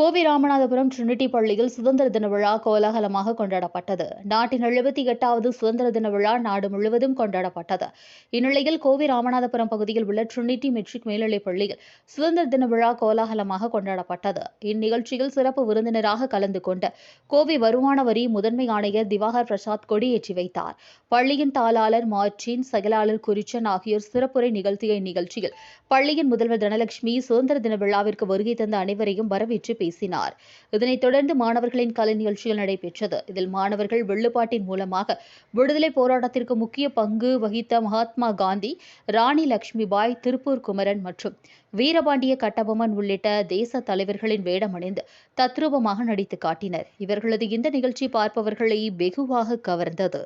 Kovai Ramanathapuram Trinity பள்ளியில் சுதந்திர தின விழா கோலாகலமாக கொண்டாடப்பட்டது. நாட்டின் எழுபத்தி எட்டாவது சுதந்திர தின விழா நாடு முழுவதும் கொண்டாடப்பட்டது. இந்நிலையில் கோவை ராமநாதபுரம் பகுதியில் உள்ள ட்ரினிட்டி மெட்ரிக் மேல்நிலைப் பள்ளியில் சுதந்திர தின விழா கோலாகலமாக கொண்டாடப்பட்டது. இந்நிகழ்ச்சியில் சிறப்பு விருந்தினராக கலந்து கொண்ட கோவை வருமான வரி முதன்மை ஆணையர் திவாகர் பிரசாத் கொடியேற்றி வைத்தார். பள்ளியின் தாளாளர் மார்டின் செயலாளர் குறிச்சன் ஆகியோர் சிறப்புரை நிகழ்த்திய இந்நிகழ்ச்சியில் பள்ளியின் முதல்வர் தனலட்சுமி சுதந்திர தின விழாவிற்கு வருகை தந்த அனைவரையும் வரவேற்று பேசினார். இதனைத் தொடர்ந்து மாணவர்களின் கலை நிகழ்ச்சிகள் நடைபெற்றது. இதில் மாணவர்கள் வெள்ளுப்பாட்டின் மூலமாக விடுதலை போராட்டத்திற்கு முக்கிய பங்கு வகித்த மகாத்மா காந்தி ராணி லட்சுமிபாய் திருப்பூர் குமரன் மற்றும் வீரபாண்டிய கட்டபொம்மன் உள்ளிட்ட தேச தலைவர்களின் வேடமணிந்து தத்ரூபமாக நடித்து காட்டினர். இவர்களது இந்த நிகழ்ச்சி பார்ப்பவர்களை வெகுவாக கவர்ந்தது.